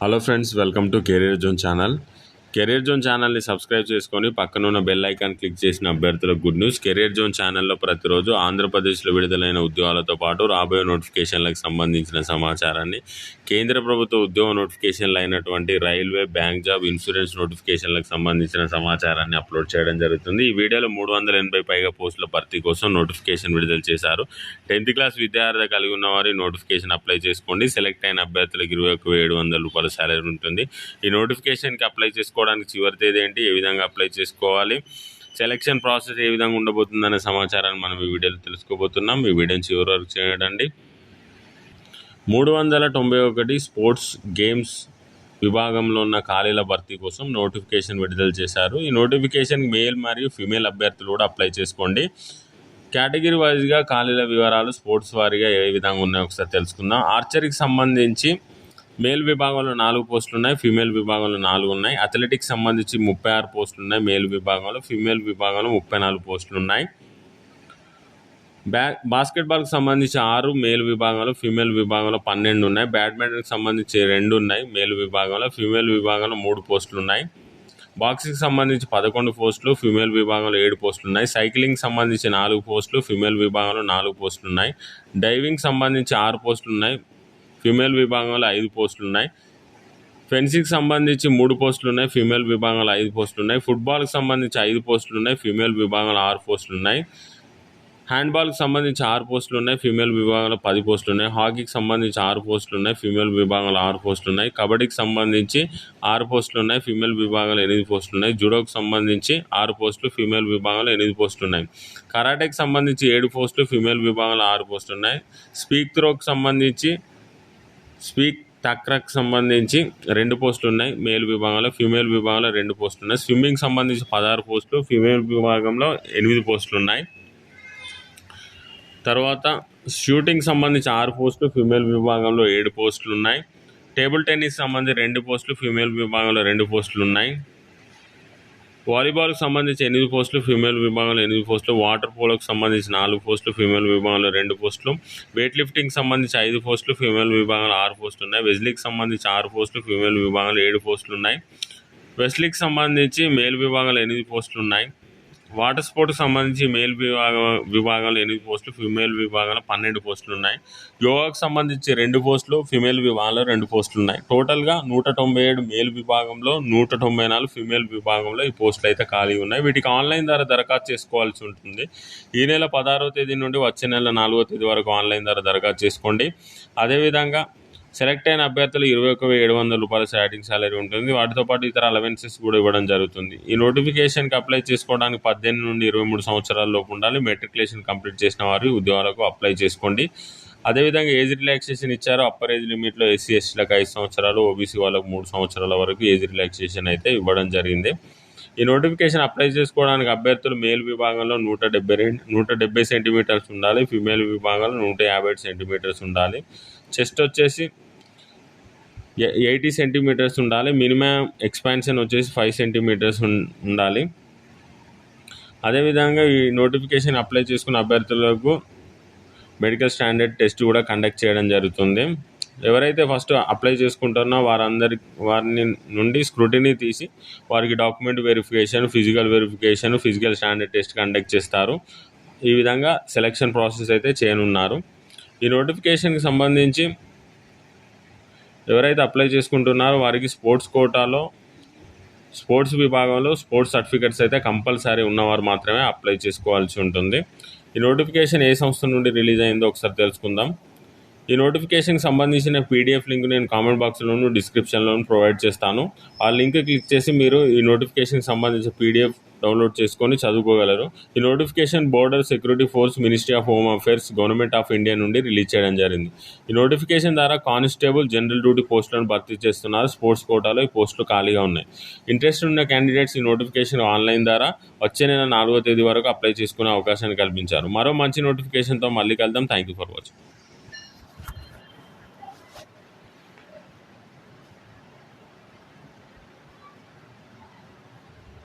Hello friends welcome to career zone channel career zone ఛానల్ని subscribe చేసుకొని పక్కన ఉన్న బెల్ ఐకాన్ క్లిక్ చేసిన అభ్యర్థులకు గుడ్ న్యూస్. కెరీర్ జోన్ ఛానల్లో ప్రతిరోజు ఆంధ్రప్రదేశ్లో విడుదలైన ఉద్యోగాలతో పాటు రాబోయే నోటిఫికేషన్లకు సంబంధించిన సమాచారాన్ని కేంద్ర ప్రభుత్వ ఉద్యోగ నోటిఫికేషన్లు అయినటువంటి రైల్వే బ్యాంక్ జాబ్ ఇన్సూరెన్స్ నోటిఫికేషన్లకు సంబంధించిన సమాచారాన్ని అప్లోడ్ చేయడం జరుగుతుంది. ఈ వీడియోలో మూడు వందల ఎనభై పైగా పోస్టుల భర్తీ కోసం నోటిఫికేషన్ విడుదల చేశారు. టెన్త్ క్లాస్ విద్యార్థి కలిగి ఉన్న వారి నోటిఫికేషన్ అప్లై చేసుకోండి. సెలెక్ట్ అయిన అభ్యర్థులకు ఇరవై ఒక ఏడు వందల రూపాయల శాలరీ ఉంటుంది. ఈ నోటిఫికేషన్కి అప్లై చేసుకోవడానికి చివరి తేదీ ఏంటి ఏ విధంగా అప్లై చేసుకోవాలి సెలక్షన్ ప్రాసెస్ ఏ విధంగా ఉండబోతుందనే సమాచారాన్ని మనం ఈ వీడియోలో తెలుసుకోబోతున్నాం. ఈ వీడియోని చివరి వరకు చేయండి. మూడు వందల తొంభై ఒకటి స్పోర్ట్స్ గేమ్స్ విభాగంలో ఉన్న ఖాళీల భర్తీ కోసం నోటిఫికేషన్ విడుదల చేశారు. ఈ నోటిఫికేషన్ మేల్ మరియు ఫిమేల్ అభ్యర్థులు కూడా అప్లై చేసుకోండి. కేటగిరీ వైజ్గా ఖాళీల వివరాలు స్పోర్ట్స్ వారిగా ఏ విధంగా ఉన్నాయో ఒకసారి తెలుసుకుందాం. ఆర్చరీకి సంబంధించి మేల్ విభాగంలో నాలుగు పోస్టులు ఉన్నాయి ఫీమేల్ విభాగంలో నాలుగు ఉన్నాయి. అథ్లెటిక్స్ సంబంధించి ముప్పై ఆరు పోస్టులు ఉన్నాయి మేల్ విభాగంలో. ఫీమేల్ విభాగంలో ముప్పై నాలుగు పోస్టులు ఉన్నాయి బ్యా బాస్కెట్బాల్కి సంబంధించి ఆరు మేల్ విభాగంలో ఫీమేల్ విభాగంలో పన్నెండు ఉన్నాయి. బ్యాడ్మింటన్కి సంబంధించి రెండు ఉన్నాయి మేల్ విభాగంలో. ఫీమేల్ విభాగంలో మూడు పోస్టులు ఉన్నాయి బాక్సింగ్ సంబంధించి పదకొండు పోస్టులు ఫీమేల్ విభాగంలో ఏడు పోస్టులు ఉన్నాయి సైక్లింగ్ సంబంధించి నాలుగు పోస్టులు ఫీమేల్ విభాగంలో నాలుగు పోస్టులు ఉన్నాయి డైవింగ్ సంబంధించి ఆరు పోస్టులు ఉన్నాయి ఫీమేల్ విభాగంలో ఐదు పోస్టులు ఉన్నాయి ఫెన్సింగ్ సంబంధించి మూడు పోస్టులు ఉన్నాయి ఫీమేల్ విభాగంలో ఐదు పోస్టులు ఉన్నాయి ఫుట్బాల్కి సంబంధించి ఐదు పోస్టులు ఉన్నాయి ఫీమేల్ విభాగంలో ఆరు పోస్టులు ఉన్నాయి హ్యాండ్బాల్కి సంబంధించి ఆరు పోస్టులు ఉన్నాయి ఫీమేల్ విభాగంలో పది పోస్టులు ఉన్నాయి హాకీకి సంబంధించి ఆరు పోస్టులు ఉన్నాయి ఫీమేల్ విభాగంలో ఆరు పోస్టులు ఉన్నాయి కబడ్డీకి సంబంధించి ఆరు పోస్టులు ఉన్నాయి ఫీమేల్ విభాగంలో ఎనిమిది పోస్టులు ఉన్నాయి జుడోకి సంబంధించి ఆరు పోస్టులు ఫీమేల్ విభాగంలో ఎనిమిది పోస్టులు ఉన్నాయి కరాటేకి సంబంధించి ఏడు పోస్టులు ఫీమేల్ విభాగంలో ఆరు పోస్టులు ఉన్నాయి స్పీక్ త్రోకి సంబంధించి స్పీక్ టక్రక్ సంబంధించి రెండు పోస్టులు ఉన్నాయి. మేల్ విభాగంలో ఫీమేల్ విభాగంలో రెండు పోస్టులు ఉన్నాయి. స్విమ్మింగ్ సంబంధించి పదహారు పోస్టులు ఫీమేల్ విభాగంలో ఎనిమిది పోస్టులు ఉన్నాయి. తర్వాత షూటింగ్ సంబంధించి ఆరు పోస్టులు ఫీమేల్ విభాగంలో ఏడు పోస్టులు ఉన్నాయి. టేబుల్ టెన్నిస్ సంబంధించి రెండు పోస్టులు ఫీమేల్ విభాగంలో రెండు పోస్టులు ఉన్నాయి. వాలీబాల్కి సంబంధించి ఎనిమిది పోస్టులు ఫీమేల్ విభాగంలో ఎనిమిది పోస్టులు వాటర్ పోలోకి సంబంధించి నాలుగు పోస్టులు ఫీమేల్ విభాగంలో రెండు పోస్టులు వెయిట్ లిఫ్టింగ్ సంబంధించి ఐదు పోస్టులు ఫీమేల్ విభాగంలో ఆరు పోస్టులు ఉన్నాయి. వెజ్లీకి సంబంధించి ఆరు పోస్టులు ఫీమేల్ విభాగంలో ఏడు పోస్టులు ఉన్నాయి. వెస్లీకి సంబంధించి మేల్ విభాగంలో ఎనిమిది పోస్టులు ఉన్నాయి. వాటర్ స్పోర్ట్కి సంబంధించి మేల్ విభాగం విభాగంలో ఎనిమిది పోస్టులు ఫిమేల్ విభాగంలో పన్నెండు పోస్టులు ఉన్నాయి యోగాకు సంబంధించి రెండు పోస్టులు ఫిమేల్ విభాగంలో రెండు పోస్టులు ఉన్నాయి టోటల్గా నూట తొంభై ఏడు మేల్ విభాగంలో నూట తొంభై నాలుగు ఫిమేల్ విభాగంలో ఈ పోస్టులు అయితే ఖాళీ ఉన్నాయి. వీటికి ఆన్లైన్ ద్వారా దరఖాస్తు చేసుకోవాల్సి ఉంటుంది. ఈ నెల పదహారవ తేదీ నుండి వచ్చే నెల నాలుగో తేదీ వరకు ఆన్లైన్ ద్వారా దరఖాస్తు చేసుకోండి. అదేవిధంగా సెలెక్ట్ అయిన అభ్యర్థులు ఇరవై ఒక ఏడు వందల రూపాయల స్టార్టింగ్ సాలరీ ఉంటుంది. వాటితో పాటు ఇతర అలవెన్సెస్ కూడా ఇవ్వడం జరుగుతుంది. ఈ నోటిఫికేషన్కి అప్లై చేసుకోవడానికి పద్దెనిమిది నుండి ఇరవై మూడు సంవత్సరాల లోపు ఉండాలి. మెట్రికులేషన్ కంప్లీట్ చేసిన వారు ఉద్యోగాలకు అప్లై చేసుకోండి. అదేవిధంగా ఏజ్ రిలాక్సేషన్ ఇచ్చారు. అప్పర్ ఏజ్ లిమిట్లో ఎస్సీ ఎస్టీలకు ఐదు సంవత్సరాలు ఓబీసీ వాళ్ళకు మూడు సంవత్సరాల వరకు ఏజ్ రిలాక్సేషన్ అయితే ఇవ్వడం జరిగింది. ఈ నోటిఫికేషన్ అప్లై చేసుకోవడానికి అభ్యర్థులు మేల్ విభాగంలో నూట డెబ్బై రెండు నూట డెబ్బై సెంటీమీటర్స్ ఉండాలి. ఫిమేల్ విభాగంలో నూట యాభై సెంటీమీటర్స్ ఉండాలి. చెస్ట్ వచ్చేసి ఎయిటీ సెంటీమీటర్స్ ఉండాలి. మినిమం ఎక్స్పాన్షన్ వచ్చేసి ఫైవ్ సెంటీమీటర్స్ ఉండాలి. అదేవిధంగా ఈ నోటిఫికేషన్ అప్లై చేసుకున్న అభ్యర్థులకు మెడికల్ స్టాండర్డ్ టెస్ట్ కూడా కండక్ట్ చేయడం జరుగుతుంది. ఎవరైతే ఫస్ట్ అప్లై చేసుకుంటారో వారందరి వారిని నుండి స్క్రూటినీ తీసి వారికి document verification physical verification physical standard test conduct చేస్తారు. ఈ విధంగా సెలక్షన్ ప్రాసెస్ అయితే చేయనున్నారు. ఈ నోటిఫికేషన్కి సంబంధించి ఎవరైతే అప్లై చేసుకుంటున్నారో వారికి స్పోర్ట్స్ కోటాలో స్పోర్ట్స్ విభాగంలో స్పోర్ట్స్ సర్టిఫికెట్స్ అయితే కంపల్సరీ ఉన్నవారు మాత్రమే అప్లై చేసుకోవాల్సి ఉంటుంది. ఈ నోటిఫికేషన్ ఏ సంస్థ నుండి రిలీజ్ అయిందో ఒకసారి తెలుసుకుందాం. ఈ నోటిఫికేషన్కి సంబంధించిన పీడిఎఫ్ లింక్ నేను కామెంట్ బాక్స్లోను డిస్క్రిప్షన్లోను ప్రొవైడ్ చేస్తాను. ఆ లింక్ క్లిక్ చేసి మీరు ఈ నోటిఫికేషన్కి సంబంధించిన పీడిఎఫ్ డౌన్లోడ్ చేసుకొని చదువుకోగలరు. ఈ notification border security force ministry of home affairs government of India నుండి రిలీజ్ చేయడం జరిగింది. ఈ నోటిఫికేషన్ ద్వారా కానిస్టేబుల్ జనరల్ డ్యూటీ పోస్టులను భర్తీ చేస్తున్నారు. స్పోర్ట్స్ కోటాలో ఈ పోస్టులు ఖాళీగా ఉన్నాయి. ఇంట్రెస్ట్ ఉన్న క్యాండిడేట్స్ ఈ నోటిఫికేషన్ ఆన్లైన్ ద్వారా వచ్చే నెల నాలుగో తేదీ వరకు అప్లై చేసుకునే అవకాశాన్ని కల్పించారు. మరో మంచి నోటిఫికేషన్తో మళ్ళీ కలుద్దాం. Thank you for watching.